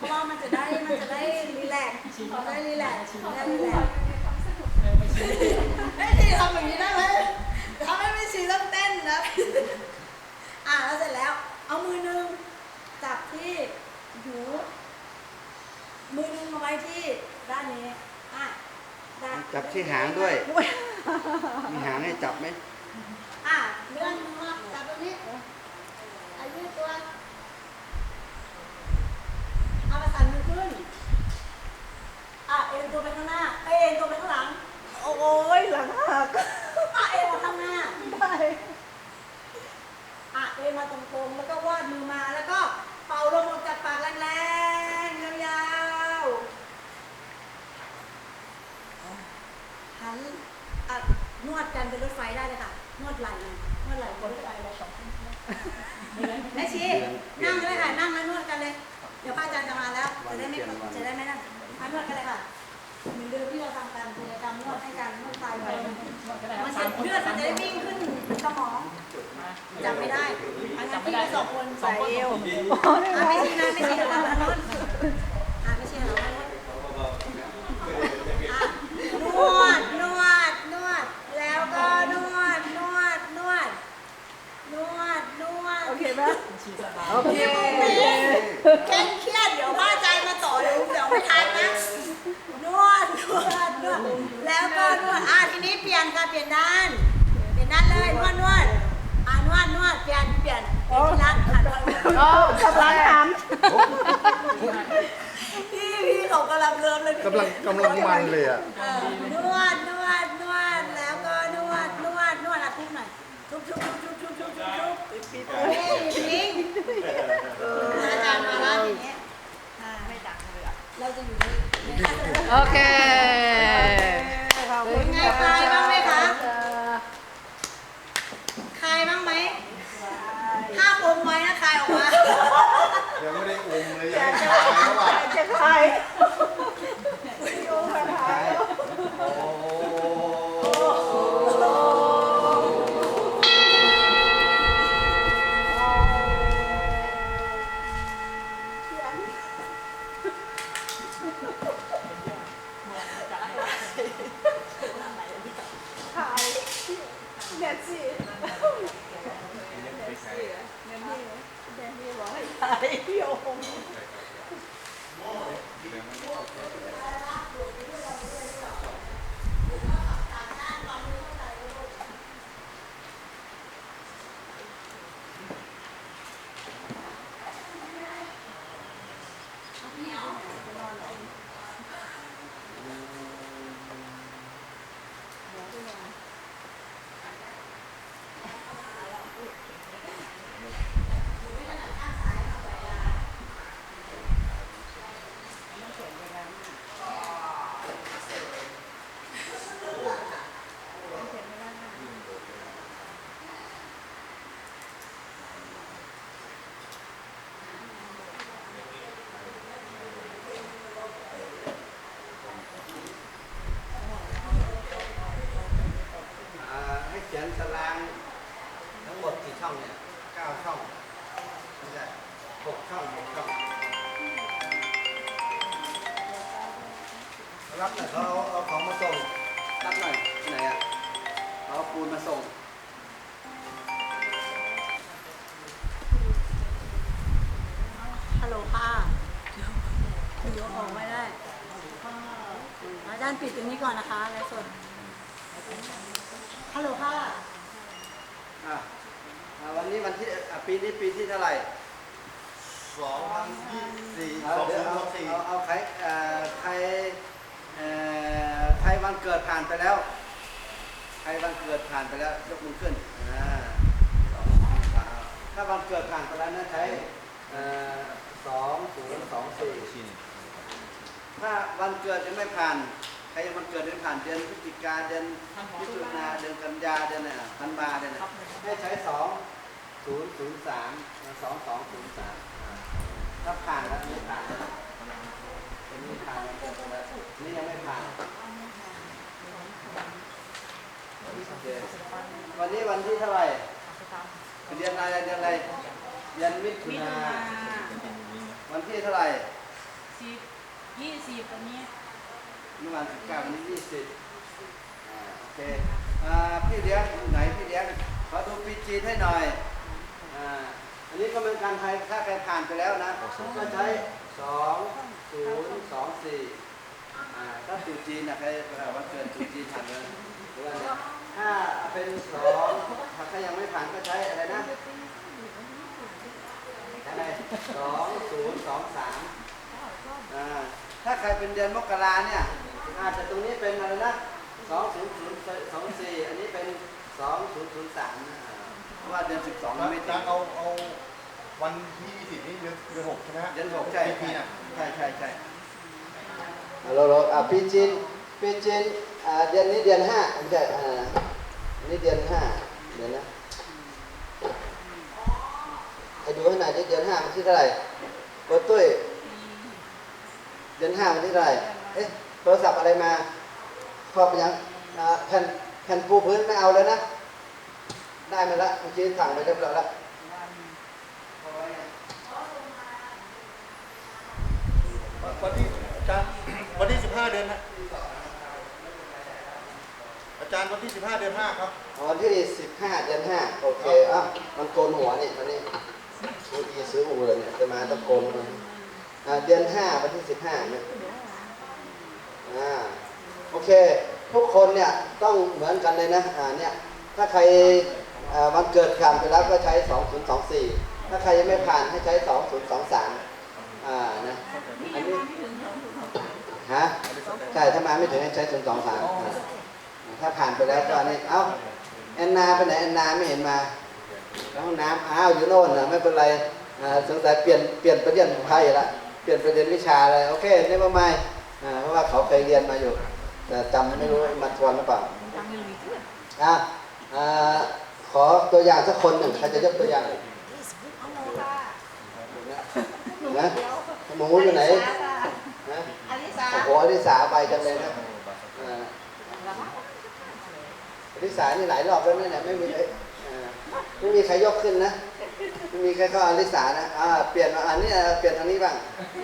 เพราะว่ามันจะได้มันจะได้รีแลกซ์มันได้รีแลกซ์มันได้รีแลกซ์ไม่ชีทำอย่างนี้ได้ไหมทำให้ไม่ชีต้องเต้นนะ อะแล้วเสร็จแล้ว เอามือหนึงจับที่หูมือหนึงเอาไว้ที่ด้านนี้อะด้านจับที่หางด้วย มีหางให้จับไหมอะเลื่อนมือมาจับตรงนี้อายืดตัว เอาประสานมือขึ้น อะ เอ็นตัวไปข้างหน้าเอ้ยเอ็นตัวไปข้างหลังโอ้ยหลังหักอะเอ็นมาข้างหน้าได้อะเอ็นมาตรงๆแล้วก็วาดมือมาแล้วก็เป่าลมออกจากปากแรงๆยาวๆหันอะนวดกันเป็นรถไฟได้เลยค่ะนวดไหล่นวดไหล่บนรถไฟเลยสองคนแม่ชีนั่งเลยค่ะนั่งแล้วนวดกันเลย เดี๋ยวป้าอาจารย์จะมาแล้วจะได้ไม่จะได้ไม่นั่งมา นวดกันเลยค่ะเหมือนเดิมที่เราทำกันกิจกรรมนวดให้กันนวดไปไปมันจะเลือดมันจะได้วิ่งขึ้นสมองจำไม่ได้อันนั้นที่สองคนใส่เอวโอ้ยอะไม่ไม่ไหวใช่นะไม่ใช่เราละนวด ดนวดแล้วก็นวดอะทีนี้เปลี่ยนค่ะเปลี่ยนด้าน เปลี่ยนด้านเลยนวดนวดอะนวดนวดเปลี่ยนเปลี่ยนเปลี่ยนที่รักค่ะนดนวด โอ้กำลังทพี่พี่เขากำลังเริ่มเลยพี่กำลังกำลังมันเลยอะนวดนวดนวดแล้วก็นวดนวดนวดอะทุบหน่อยทุบทุบทุบทุบทุบทุบทุบเฮ้ยทิ้งอาจารย์มาแล้วอย่างเงี้ยอ่าไม่ดังเลยอะเราจะอยู่นี่ โอเคขอบคุณไงใครบ้างไหมคะ คลายบ้างไหมห้ามอมไว้นะคลายออกมา ยังไม่ได้อมเลยยังไม่ขายเขาอะจะใครโาจารย์ปิดตรงนี้ก่อนนะคะไลฟ์สดฮัลโหลค่ะอะอ่าวันนี้วันที่อะปีนี้ปีที่เท่าไหร่สองพันยี่สิบสี่เอาสองเดี๋ศูยวนย์เอาสองสี่เอาเอาใครเอ่อใครเอ่อใครวันเกิดผ่านไปแล้ว ใครวันเกิดผ่านไปแล้วยกมือขึ้นอ่าสองสามถ้าวันเกิดผ่านไปแล้วนะใช้เอ่อสองศูนย์สองสี่ ถ้าวันเกิดยังไม่ผ่าน ใครยังวันเกิดยังไม่ผ่านเดือนพฤศจิกาเดือนมิถุนาเดือนกันยาเดือนน่ะธันวาเดือนน่ะให้ใช้สองศูนย์ศูนย์สามสองสองศูนย์สามถ้าผ่านแล้วไม่ผ่านอันนี้ผ่านแล้วอันนี่ยังไม่ผ่านโอเควันนี้วันที่เท่าไหร่เดือนอะไรเดือนอะไรเดือนมิถุนาวันที่เท่าไหร่สิบยี่สิบอันนี้ เมื่อวานสิบเก้าวันนี้ยี่สิบอ่าโอเคอ่าพี่เลี้ยงไหนพี่เลี้ยงขอดูปีจีนให้หน่อยอ่าอันนี้ก็เป็นการไทยถ้าใครผ่านไปแล้วนะก็ใช้สองศูนย์สองสี่อ่าถ้าตูจีนนะใครวันเกิดตูจีนผ่านเลยหรือว่าเนี่ยถ้าเป็นสองถ้าใครยังไม่ผ่านก็ใช้อะไรนะอะไรสองศูนย์สองสามอ่าถ้าใครเป็นเดือนมกราเนี่ย อาจจะตรงนี้เป็นอะไรนะสองศูนย์ศูนย์สองสี่อันนี้เป็นสองศูนย์ศูนย์สามเพราะว่าเดือนสิบสองแล้วไม่ติจะดเอาเอาวันที่ยี่สิบนี่เดือนเดือนหกใช่ไหมฮะเดือนหกใช่ปีใช่น่ะใช่ใช่ใช่ฮัลโหลอ่าปีจีนปีจีนอ่าเดือนนี้เดือนห้าไม่ใช่อ่าอันนี้เดือนห้าเดือนนะให้ดูให้หน่อยดิเดือนห้ามันที่เท่าไหร่โกตุ้ยเดือนห้ามันที่เท่าไหร่เอ๊ะ โทรศัพท์อะไรมาครอบยังอ่าแผ่นแผ่นปูพื้นไม่เอาเลยนะ ได้มาแล้วเมื่อกี้สั่งไปเรียบร้อยแล้ววันที่อาจารย์วันที่สิบห้าเดือนนะอาจารย์วันที่สิบห้าเดือนห้าครับวันที่สิบห้าเดือนห้าโอเคอะมันโกนหัวนี่ตอนนี้พูดดีซื้ออูเลยเนี่ยจะมาต้องโกนมันอ่าเดือนห้าวันที่สิบห้าเนี่ย อ่าโอเค ทุกคนเนี่ยต้องเหมือนกันเลยนะอ่าเนี่ยถ้าใครวันเกิดผ่านไปแล้วก็ใช้ 2024 ถ้าใครยังไม่ผ่านให้ใช้ 2023 อ่านะอันนี้ฮะใช่ถ้ามาไม่ถึงให้ใช้ 023 ถ้าผ่านไปแล้วก็อันนี้เอ้าแอนนาไปไหนแอนนาไม่เห็นมาแล้วห้องน้ำอ้าวอยู่โน่นนะไม่เป็นไรอ่าสงสัยเปลี่ยนเปลี่ยนประเด็นไทยละเปลี่ยนประเด็นวิชาเลยโอเคไม่มาไม่อ่า เขาเคยเรียนมาอยู่แต่จำไม่รู้มาทวนหรือเปล่ายังไม่รู้เรื่องอะอ่าขอตัวอย่างสักคนหนึ่งใครจะยกตัวอย่างเอาโมค่ะนะหมูอยู่ไหนอลิสาค่ะนะอลิสาโอ้โหอลิสาไปจังเลยนะอ่าอลิสานี่หลายรอบแล้วนะเนี่ยไม่มีเอ้ยอ่าไม่มีใครยกขึ้นนะไม่มีใครเข้าอลิสานะอ่าเปลี่ยนมาอันนี้อะเปลี่ยนทางนี้บ้าง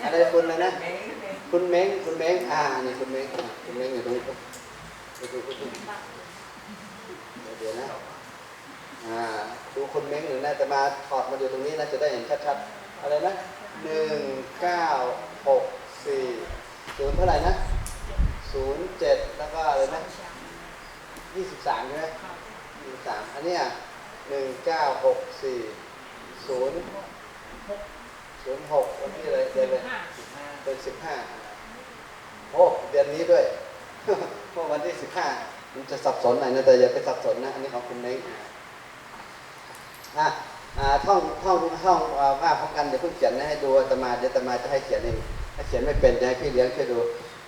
อะไรคุณเลยนะ คุณเม้งคุณเม้งอ่านี่คุณเม้งคุณเม้งอยู่ตรงนี้เดี๋ยวดูคุณเดี๋ยวนะอ่าดูคุณเม้งหนึ่งนะจะมาถอดมาอยู่ตรงนี้นะจะได้เห็นชัดๆอะไรนะหนึ่งเก้าหกสี่ศูนย์เท่าไหร่นะศูนย์เจ็ดแล้วก็อะไรนะยี่สิบสามใช่ไหมยี่สิบสามอันเนี้ยหนึ่งเก้าหกสี่ศูนย์ศูนย์หกวันที่อะไรเดือนเลย เป็นสิบห้าโอ้เดือนนี้ด้วยเพราะวันที่สิบห้ามันจะสับสนหน่อยนะแต่อย่าไปสับสนนะ อันนี้ของคุณเม้งอะอ่าท่องท่องท่องอ่าว่าพร้อมกันเดี๋ยวเพิ่งเขียนให้ดูอาตมาเดี๋ยวอาตมาจะให้เขียนเองถ้าเขียนไม่เป็นจะให้พี่เลี้ยงช่วยดู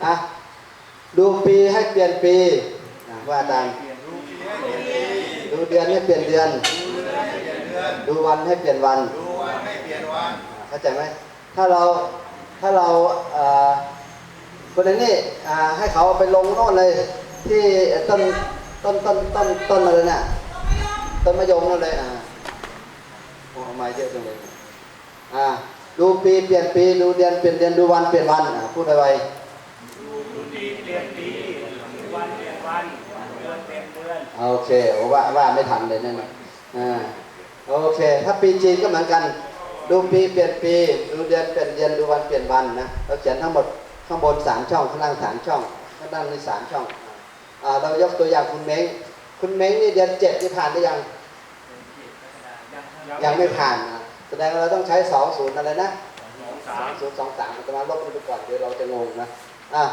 อะดูปีให้เปลี่ยนปีอะว่าตามดูปีให้เปลี่ยนปีดูเดือนให้เปลี่ยนเดือนดูเดือนให้เปลี่ยนเดือน ดูวันให้เปลี่ยนวันดูวันให้เปลี่ยนวันอ่าเข้าใจไหมถ้าเรา ถ้าเราเอ่อคนนี้อ่าให้เขาไปลงโน่นเลย ที่ต้นต้นต้นต้นต้นอะไรน่ะต้นมะยมนั่นเลยอ่าโอ้เอามาเยอะจังเลยอ่าดูปีเปลี่ยนปีดูเดือนเปลี่ยนเดือนดูวันเปลี่ยนวันอ่าพูดไวดูปีเปลี่ยนปีวันเปลี่ยนวันเดือนเปลี่ยนเดือนๆโอเคโอ้ว่าว่าไม่ทันเลยนั่นน่ะอ่าโอเค ถ้าปีจีนก็เหมือนกัน ดูปีเปลี่ยนปี ดูเดือนเปลี่ยนเดือนดูวันเปลี่ยนวันนะเราเขียนทั้งหมดข้างบนสามช่องข้างล่างสามช่องข้างล่างนี่สามช่องอ่าเรายกตัวอย่างคุณเม้งคุณเม้งนี่เดือนเจ็ดที่ผ่านหรือยังยังไม่ผ่านนะแสดงว่าเราต้องใช้สองศูนย์อะไรนะสองสามศูนย์สองสามจะมาลบมันไปก่อนเดี๋ยวเราจะงงนะอะ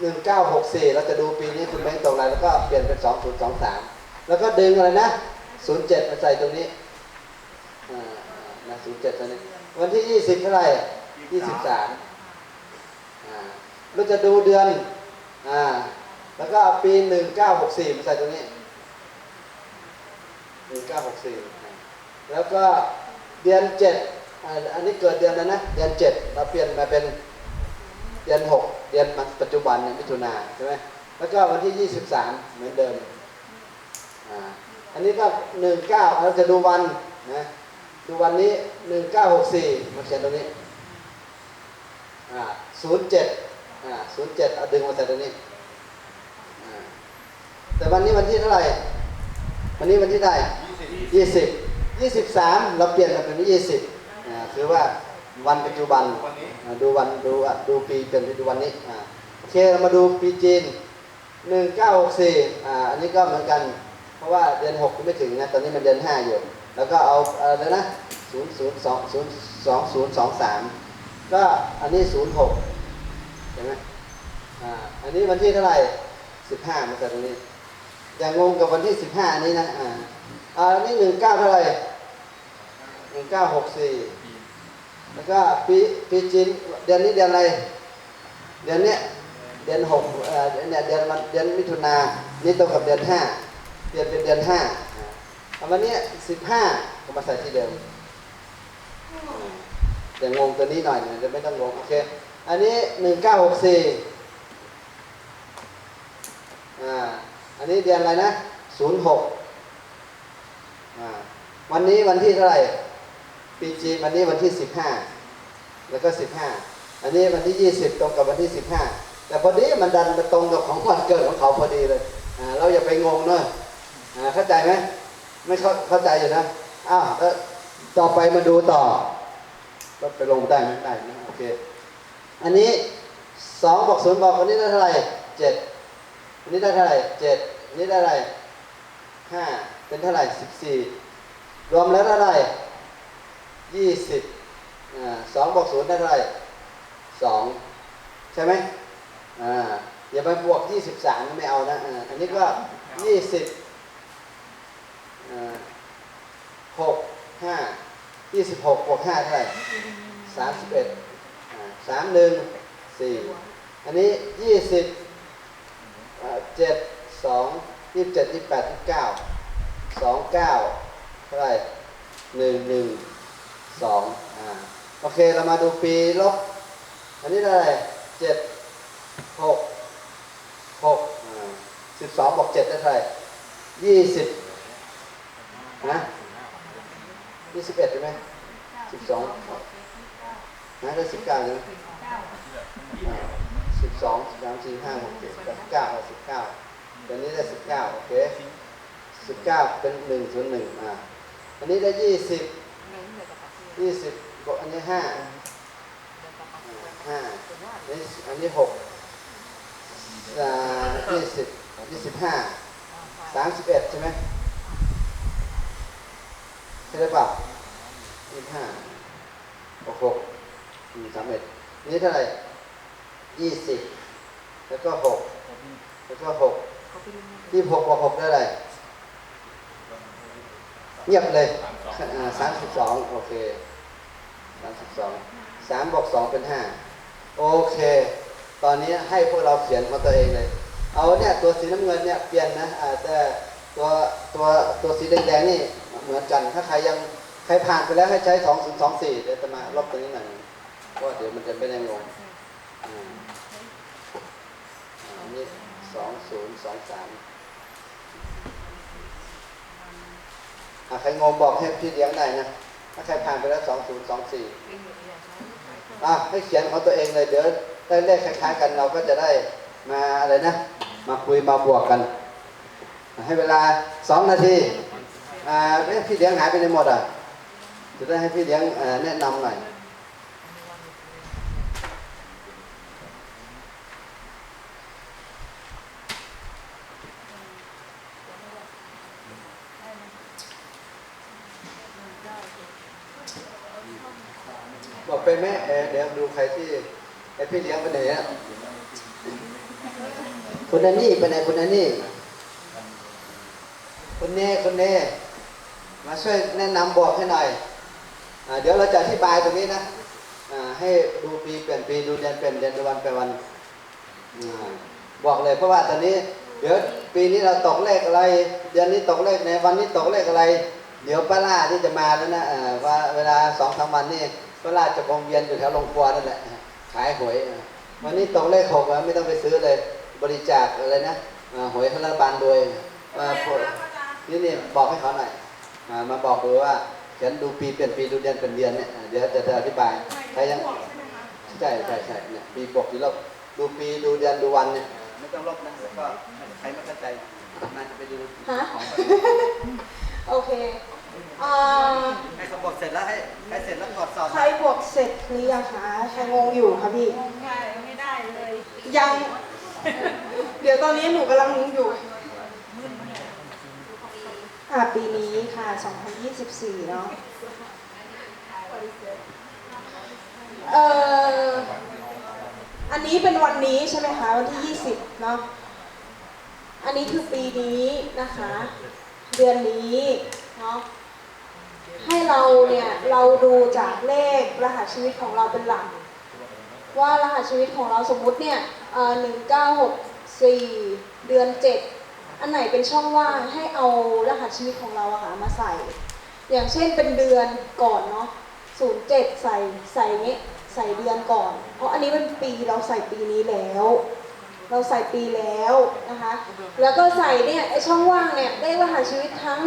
หนึ่งเก้าหกสี่เราจะดูปีนี้คุณเม้งตรงไหนแล้วก็เปลี่ยนเป็นสองศูนย์สองสามแล้วก็ดึงอะไรนะศูนย์เจ็ดมาใส่ตรงนี้อ่า นะศูนย์เจ็ดตัวนี้วันที่ยี่สิบเท่าไหร่ยี่สิบสามเราจะดูเดือนอ่าแล้วก็เอาปีหนึ่งเก้าหกสี่มาใส่ตรงนี้หนึ่งเก้าหกสี่แล้วก็เดือนเจ็ดอันนี้เกิดเดือนแล้วนะ เดือนเจ็ดเราเปลี่ยนมาเป็นเดือนหกเดือนปัจจุบันเนี่ยมิถุนาใช่ไหมแล้วก็วันที่ยี่สิบสามเหมือนเดิมอ่าอันนี้ก็หนึ่งเก้าเราจะดูวันนะ ดูวันนี้หนึ่งเก้าหกสี่มาเขียนตรงนี้อ่าศูนย์เจ็ดอ่าศูนย์เจ็ดเอาดึงมาใส่ตรงนี้อ่าแต่วันนี้วันที่เท่าไหร่ วันนี้วันที่เท่าไหร่ยี่สิบยี่สิบสามเราเปลี่ยนมาเป็นยี่สิบอ่าคือว่าวันปัจจุบันวันนี้อ่าดูวันดูอะดูปีเปลี่ยนไปดูวันนี้อ่าโอเคเรามาดูปีจีนหนึ่งเก้าหกสี่อ่าอันนี้ก็เหมือนกัน เพราะว่าเดือนหกยังไม่ถึงนะตอนนี้มันเดือนห้าอยู่ แล้วก็เอาอะไรนะศูนย์ศูนย์สองศูนย์สองศูนย์สองสามก็อันนี้ศูนย์หกเห็นไหมอ่าอันนี้วันที่เท่าไหร่สิบห้ามาจากตรงนี้ อย่างงงกับวันที่สิบห้านี้นะอ่าอ่าอันนี้หนึ่งเก้าเท่าไหร่หนึ่งเก้าหกสี่แล้วก็ปีปีจีนเดือนนี้เดือนอะไร เดือนเนี้ยเดือนหกเอ่อเนี่ยเดือนมันเดือนมิถุนานี่ตรงกับเดือนห้าเดือนเป็นเดือนห้า อาวันเนี้สิบห้าก็มาใส่ที่เดิมอ่าอย่างงตัวนี้หน่อยนะจะไม่ต้องงงโอเค อันนี้หนึ่งเก้าหกสี่อ่า อันนี้เดือนอะไรนะศูนย์หกอ่า วันนี้วันที่เท่าไหร่ ปีจีวันนี้วันที่สิบห้า แล้วก็สิบห้า อันนี้วันที่ยี่สิบตรงกับวันที่สิบห้า แต่พอดีมันดันมาตรงกับของวันเกิดของเขาพอดีเลย อ่า เราอย่าไปงงเนอะอ่า เข้าใจไหม ไม่เข้าเข้าใจอยู่นะอ้าวต่อไปมาดูต่อ ก็ไปลงได้ไหมได้นะโอเค อันนี้สองบอกศูนย์บอกอันนี้ได้เท่าไหร่เจ็ดอันนี้ได้เท่าไหร่เจ็ดอันนี้ได้เท่าไหร่ห้าเป็นเท่าไหร่สิบสี่รวมแล้วเท่าไหร่ยี่สิบอ่าสองบวกศูนย์ได้เท่าไหร่สองใช่ไหมอ่าอย่าไปบวกยี่สิบสามไม่เอานะอ่าอันนี้ก็ยี่สิบ หกห้ายี่สิบหกบวกห้าเท่าไหร่สามสิบเอ็ดสามหนึ่งสี่อันนี้ยี่สิบเจ็ดสองยี่สิบเจ็ดยี่สิบแปดยี่สิบเก้าสองเก้าเท่าไหร่หนึ่งหนึ่งสองอ่าโอเคเรามาดูปีลบอันนี้เท่าไหร่เจ็ดหกหกสิบสองบอกเจ็ดได้เท่าไหร่ยี่สิบ นะยี่สิบเอ็ดใช่ไหมสิบสองนะได้สิบเก้าใช่ไหมสิบสองสิบสามสี่ห้าหกเจ็ดแปดเก้าสิบเก้าตัวนี้ได้สิบเก้าโอเคสิบเก้าเป็นหนึ่งศูนหนึ่งอ่าอันนี้ได้ยี่สิบยี่สิบบวกอันนี้ห้าห้าอันนี้อันนี้หกอ่ายี่สิบยี่สิบห้าสามสิบเอ็ดใช่ไหม ใช่หรือเปล่ายี่สิบห้าหกหกสามเอ็ดนี่เท่าไหร่ยี่สิบแล้วก็หกแล้วก็หกยี่หกบวกหกได้ไรเงียบเลยสามสิบสองโอเคสามสิบสองสามบวกสองเป็นห้าโอเค ตอนนี้ให้พวกเราเขียนมาตัวเองเลย เอาเนี่ยตัวสีน้ำเงินเนี่ยเปลี่ยนนะแต่ตัวตัวตัวสีแดงๆนี่ หมือนกันถ้าใครยังใครผ่านไปแล้วให้ใช้สองศูนย์สองสี่เดี๋ยวจะมาลบตรงนี้หน่อยเพราะว่าเดี๋ยวมันจะไม่ได้งงอันนี้สองศูนย์สองสามใครงงบอกให้พี่เลี้ยงได้นะถ้าใครผ่านไปแล้วสองศูนย์สองสี่อะให้เขียนของตัวเองเลยเดี๋ยวได้เลขคล้ายๆกันเราก็จะได้มาอะไรนะ มาคุยมาบวกกัน ให้เวลาสองนาที อ่าเอ๊ะพี่เลี้ยงหายไปในหมดอะจะได้ให้พี่เลี้ยงแนะนำหน่อยบอกเป็นไหมเออเดี๋ยวดูใครที่ไอพี่เลี้ยงไปไหนอะคุณนันนี่ไปไหนคุณนันนี่คุณเน่คุณเน่ มาช่วยแนะนำบอกให้หน่อยอเดี๋ยวเราจะอธิบายตรงนี้นะให้ดูปีเปลี่ยนปีดูเดือนเปลี่ยนเดือนดูวันเปลี่ยนวันบอกเลยเพราะว่าตอนนี้ เดี๋ยวปีนี้เราตกเลขอะไร เดือนนี้ตกเลขไหนวันนี้ตกเลขอะไร เดี๋ยวป้าล่าที่จะมาแล้วนะว่าเวลาสองสามวันนี่ป้าล่าจะวงเวียนอยู่แถวลงครัวนั่นแหละขายหวยวันนี้ตกเลขหกแล้วไม่ต้องไปซื้อเลย บริจาคอะไรนะอ่าหวยรัฐบาลโดยนี่นี่บอกให้เขาหน่อย มาบอกดูว่าเขียนดูปีเปลี่ยนปีดูเดือนเป็นเดือนเนี่ยอ่าเดี๋ยวจะจะอธิบายใครยังใช่ใช่ใช่เนี่ยปีบวกปีลบดูปีดูเดือนดูวันเนี่ยไม่ต้องลบนะแล้วก็ใครไม่เข้าใจน่าจะไปดูฮะของโอเคอ่าให้เขาบอกเสร็จแล้วให้ให้เสร็จแล้วกดสอบใครบวกเสร็จหรือยังคะใครงงอยู่คะพี่ง่ายไม่ได้เลยยัง เดี๋ยวตอนนี้หนูกำลังงงอยู่ อ่าปีนี้ค่ะ 2024 เนาะเอ่ออันนี้เป็นวันนี้ใช่ไหมคะวันที่ 20 เนาะอันนี้คือปีนี้นะคะ เดือนนี้เนาะให้เราเนี่ยเราดูจากเลขรหัสชีวิตของเราเป็นหลัก ว่ารหัสชีวิตของเราสมมุติเนี่ยหนึ่งเก้าหกสี่เดือนเจ็ด อันไหนเป็นช่องว่างให้เอารหัสชีวิตของเราอะค่ะมาใส่ อย่างเช่นเป็นเดือนก่อนเนาะศูนย์เจ็ดใส่ใส่เนี้ยใส่เดือนก่อน เพราะอันนี้เป็นปีเราใส่ปีนี้แล้ว เราใส่ปีแล้วนะคะ แล้วก็ใส่เนี่ยไอช่องว่างเนี่ยได้รหัสชีวิตทั้ง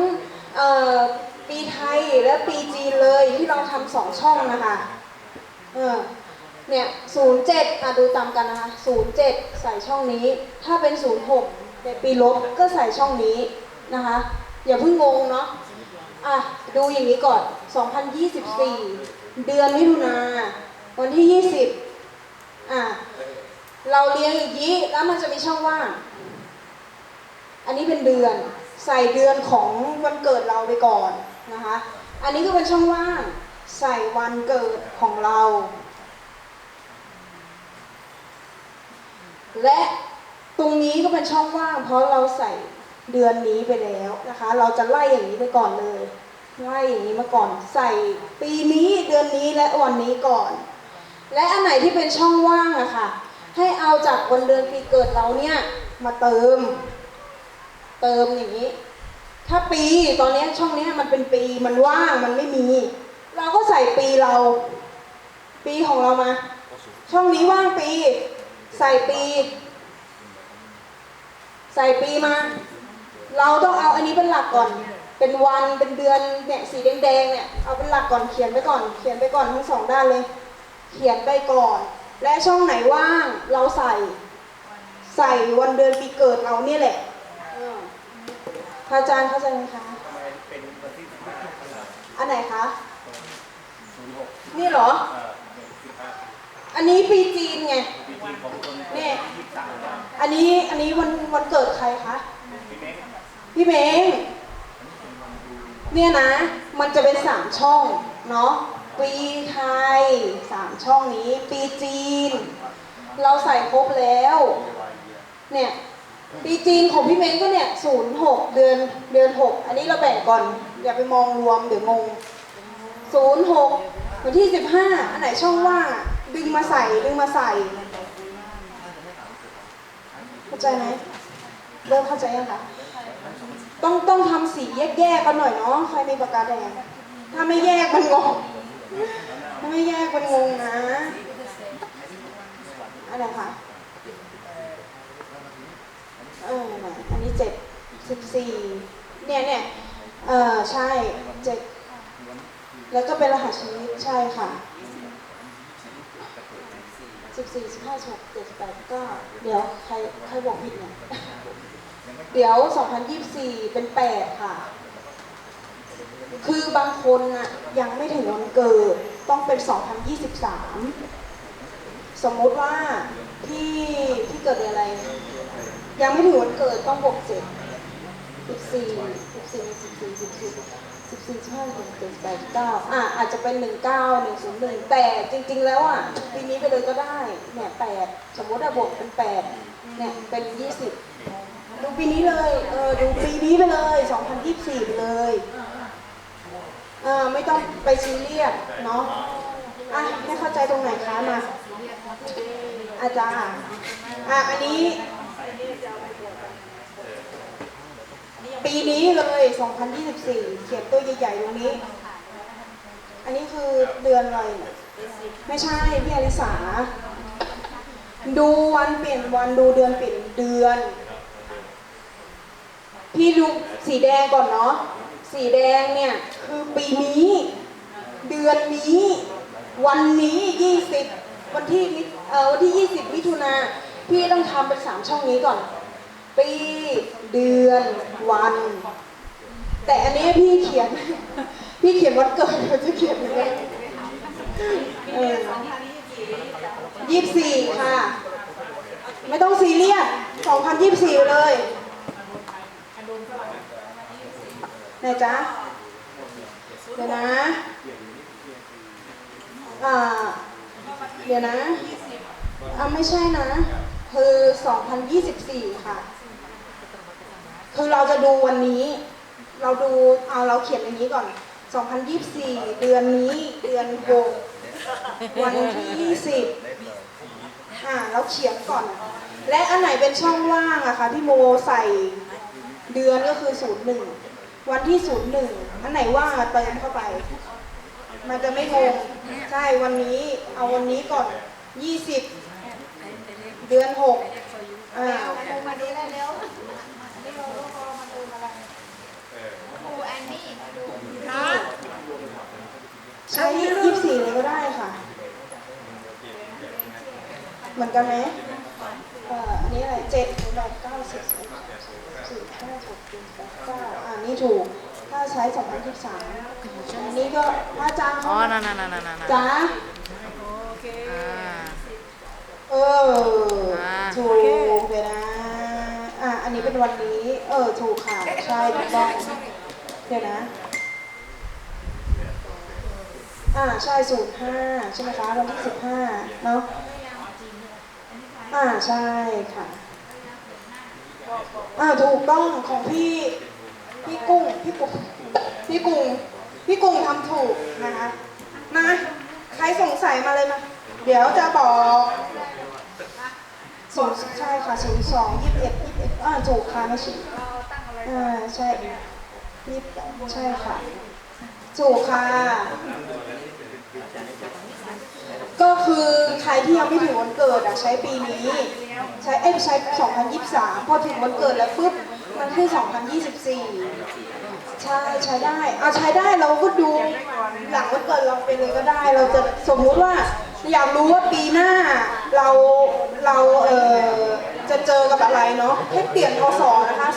ปีไทยและปีจีนเลยที่เราทำสองช่องนะคะเออเนี่ยศูนย์เจ็ดดูตามกันนะคะศูนย์เจ็ดใส่ช่องนี้ ถ้าเป็นศูนย์หก ในปีลบก็ใส่ช่องนี้นะคะ อย่าเพิ่งงงเนาะอะดูอย่างนี้ก่อน 2024 เดือนมิถุนาวันที่ 20อะเราเรียงอย่างนี้แล้วมันจะมีช่องว่าง อันนี้เป็นเดือนใส่เดือนของวันเกิดเราไปก่อนนะคะ อันนี้ก็เป็นช่องว่างใส่วันเกิดของเรา และ ตรงนี้ก็เป็นช่องว่าง เพราะเราใส่เดือนนี้ไปแล้วนะคะ เราจะไล่อย่างนี้ไปก่อนเลยไล่อย่างนี้มาก่อน ใส่ปีนี้เดือนนี้และวันนี้ก่อน และอันไหนที่เป็นช่องว่างอะค่ะ ให้เอาจากวันเดือนปีเกิดเราเนี่ยมาเติม เติมอย่างนี้ ถ้าปีตอนนี้ช่องนี้มันเป็นปีมันว่างมันไม่มี เราก็ใส่ปีเรา ปีของเรามา ช่องนี้ว่างปี ใส่ปี ใส่ปีมา เราต้องเอาอันนี้เป็นหลักก่อน เป็นวันเป็นเดือนเนี่ยสีแดงๆเนี่ยเอาเป็นหลักก่อนเขียนไปก่อน เขียนไปก่อนทั้งสองด้านเลย เขียนไปก่อน และช่องไหนว่างเราใส่ ใส่วันเดือนปีเกิดเราเนี่ยแหละเออพระอาจารย์เข้าใจไหมคะทำไมเป็นวันที่สิบห้าอันไหนคะศูนย์หกนี่เหรอเอ่อสิบห้า อันนี้ปีจีนไงปีที่ของคนเนี่ยี่สิบสามอันนี้อันนี้วันวันเกิดใครคะพี่เม้งพี่เม้งเนี่ยนะ มันจะเป็นสามช่องเนาะปีไทยสามช่องนี้ ปีจีน เราใส่ครบแล้ว เนี่ย ปีจีนของพี่เม้งก็เนี่ยศูนย์หกเดือนเดือนหกอันนี้เราแบ่งก่อน อย่าไปมองรวมเดี๋ยวงงศูนย์หกวันที่สิบห้าอันไหนช่องว่างอะ ดึงมาใส่ดึงมาใส่ เข้าใจไหมเริ่มเข้าใจยังคะต้องต้องทำสีแยกๆกันหน่อยเนาะใครมีปากกาแดงถ้าไม่แยกมันงงถ้าไม่แยกมันงงนะอะไรคะเออไหนอันนี้เจ็ดสิบสี่เนี่ยเนี่ยเออใช่เจ็ดแล้วก็เป็นรหัสชีวิตใช่ค่ะ สิบสี่สิบห้าสิบหกเจ็ดสิบแปดเก้าเดี๋ยวใครใครบอกผิดเนี่ยเดี๋ยว2024เป็น8ค่ะ คือบางคนน่ะยังไม่ถึงวันเกิดต้องเป็น2023สมมุติว่าพี่พี่เกิดอะไร ยังไม่ถึงวันเกิดต้องบวกเจ็ดสิบสี่สิบสี่สิบสี่สิบสี่ 7 14 14 14 14 14 15 16 17 9อะอาจจะเป็น19 101แต่จริง ๆ แล้วอะปีนี้ไปเลยก็ได้เนี่ย8สมมติว่าบวกเป็น8เนี่ยเป็น20ดูปีนี้เลยเออดูปีนี้ไปเลย2024ไปเลยเออไม่ต้องไปซีเรียสเนาะอะไม่เข้าใจตรงไหนคะมาอาจารย์อะอันนี้ ปีนี้เลย 2024 เขียนตัวใหญ่ๆตรงนี้ อันนี้คือเดือนอะไรเนี่ยไม่ใช่พี่อลิสา ดูวันเปลี่ยนวันดูเดือนเปลี่ยนเดือน พี่ดูสีแดงก่อนเนาะ สีแดงเนี่ย คือปีนี้ เดือนนี้ วันนี้ยี่สิบวันที่มิเอ่อวันที่ 20 มิถุนาพี่ต้องทำเป็นสามช่องนี้ก่อน ปี เดือนวัน แต่อันนี้พี่เขียน พี่เขียนวันเกิดเขาจะเขียนยังไงยี่สี่ค่ะ ไม่ต้องซีเรียส2024เลยไหนจ๊ะเดี๋ยวนะอ่าเดี๋ยวนะอ่าไม่ใช่นะ คือ 2024 ค่ะ คือเราจะดูวันนี้ เราดูเอาเราเขียนอย่างนี้ก่อน 2024 เดือนนี้เดือน6วันที่ 20อ่าเราเขียนก่อน และอันไหนเป็นช่องว่างอะคะพี่โมใส่เดือนก็คือ 01 วันที่ 01 อันไหนว่างอะเติมเข้าไป มันจะไม่งงใช่วันนี้เอาวันนี้ก่อน 20 เดือน6อ่าดูมาดีแล้วเร็วนี่เราลูกเรามาดูอะไรครูแอนนี่มาดูค่ะ ใช้ยี่สี่เลยก็ได้ค่ะ เหมือนกันไหมเอ่ออันนี้อะไรเจ็ดแปดเก้าสิบสี่ห้าหกเจ็ดแปดเก้าอ่านี่ถูก ถ้าใช้สองพันยี่สิบสามอันนี้ก็พระอาจารย์อ๋อนั่นนั่นนั่นนั่นนั่นจ้าอ่าเอออ่าถูกเดี๋ยวนะอะอันนี้เป็นวันนี้ เออถูกค่ะ ใช่ถูกต้องเดี๋ยวนะ อ่าใช่ศูนย์ห้าใช่ไหมคะวันที่สิบห้าเนาะอ่าใช่ค่ะอ่าถูกต้องของพี่พี่กุ้งพี่กุ้งพี่กุ้งพี่กุ้งทำถูกนะคะมาใครสงสัยมาเลยมาเดี๋ยวจะบอกศูนย์ใช่ค่ะศูนย์สองยี่สิบเอ็ดยี่สิบเอ็ดอ่าถูกค่ะไม่ใช่อ่าใช่ยี่สิบใช่ค่ะถูกค่ะ คือใครที่ยังไม่ถึงวันเกิดอะใช้ปีนี้ ใช้เอ้ยใช้ 2023 พอถึงวันเกิดแล้วปุ๊บมันคือ 2024 ใช่ใช้ได้เอาใช้ได้เราก็ดูหลังวันเกิดเราไปเลยก็ได้ เราจะสมมุติว่าอยากรู้ว่าปีหน้าเราเราเออจะเจอกับอะไรเนาะให้เปลี่ยนพศนะคะ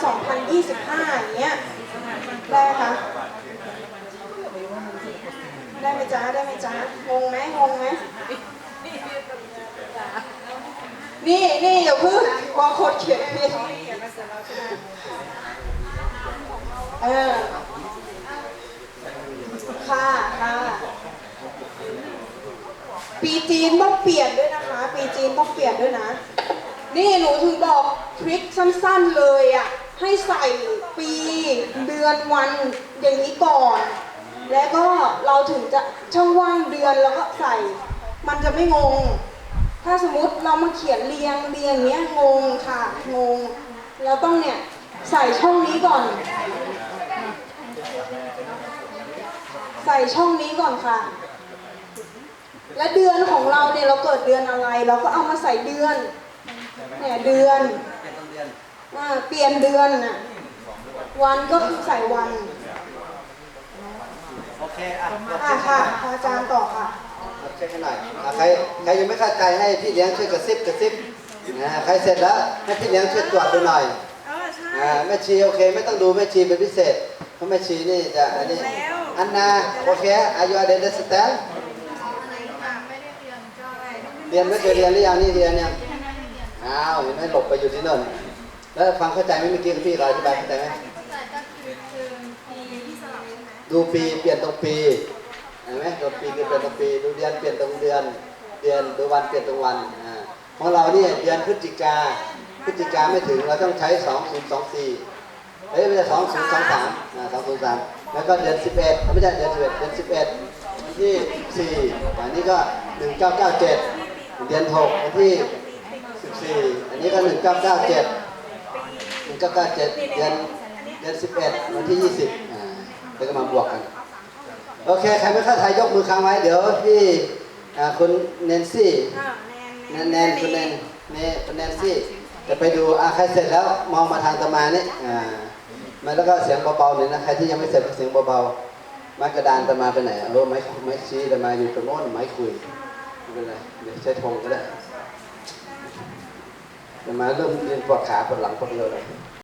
2025อย่างเงี้ยได้ไหมคะได้ไหมจ๊ะได้ไหมจ๊ะงงไหมงงไหม นี่นี่อย่าเพิ่งวางโคดเขียนผิดเออ ค่ะค่ะปีจีนต้องเปลี่ยนด้วยนะคะ ปีจีนต้องเปลี่ยนด้วยนะ นี่หนูถึงบอกทริคสั้นๆเลยอะ ให้ใส่ปีเดือนวันอย่างนี้ก่อน แล้วก็เราถึงจะช่องว่างเดือนแล้วก็ใส่ มันจะไม่งง ถ้าสมมติเรามาเขียนเรียงเรียงเนี้ยงงค่ะงงเราต้องเนี่ยใส่ช่องนี้ก่อน ใส่ช่องนี้ก่อนค่ะ และเดือนของเราเนี่ยเราเกิดเดือนอะไร เราก็เอามาใส่เดือนเนี่ยเดือนเป็นต้นเดือนอ่าเปลี่ยนเดือนน่ะวันก็คือใส่วันโอเคอะกดอ่าเช็คให้ค่ะหน่อยอาจารย์ต่อค่ะ กดเช็คให้หน่อยอะใครใครยังไม่เข้าใจให้พี่เลี้ยงช่วยกระซิบกระซิบนะใครเสร็จแล้วให้พี่เลี้ยงช่วยตรวจดูหน่อยเออใช่อ่าแม่ชีโอเค ไม่ต้องดูแม่ชีเป็นพิเศษเพราะแม่ชีนี่จะอันนี้แล้วอันนาโอเคอายุอเดนเดสแตนไม่ได้เรียนก็อะไรเรียนไม่เคยเรียนหรือยังนี่เรียนยังอ้าวเห็นไหมหลบไปอยู่ที่นั่นแล้วฟังเข้าใจไหมเมื่อกี้พี่เราอธิบายเข้าใจไหมแต่ก็คือคือปีที่สลับใช่ไหมดูปีเปลี่ยนตรงปี เห็นไหมดูปีคือเปลี่ยนตรงปีดูเดือนเปลี่ยนตรงเดือน เดือนดูวันเปลี่ยนตรงวันอ่าของเราเนี่ยเดือนพฤศจิกาพฤศจิกาไม่ถึงเราต้องใช้ 2024เอ้ยไม่ใช่2023อ่า2023 แล้วก็เดือน 11 ไม่ใช่เดือน 11 เดือน 11 ที่ 4 อันนี้ก็ 1997 เดือน 6 วันที่ 14 อันนี้ก็ 1997 1997 เดือนเดือน11 วันที่ 20อ่าแล้วก็มาบวกกัน โอเค ใครไม่เข้าไทยยกมือค้างไว้ เดี๋ยวพี่อ่าคุณแนนซี่อ่าแนนแนนแนนคุณแนนเนคุณแนนซี่จะไปดูอ่าใครเสร็จแล้วมองมาทางตะมานี่อ่ามาแล้วก็เสียงเบาๆหน่อยนะใครที่ยังไม่เสร็จก็เสียงเบาๆไม้กระดานตะมาไปไหนเออไม้ไม้ชี้ตะมาอยู่ตรงโน้นไม้คุยไม่เป็นไรเดี๋ยวใช้ธงก็ได้เดี๋ยวมาเริ่มเรียนปวดขาปวดหลังปวดเอวเลย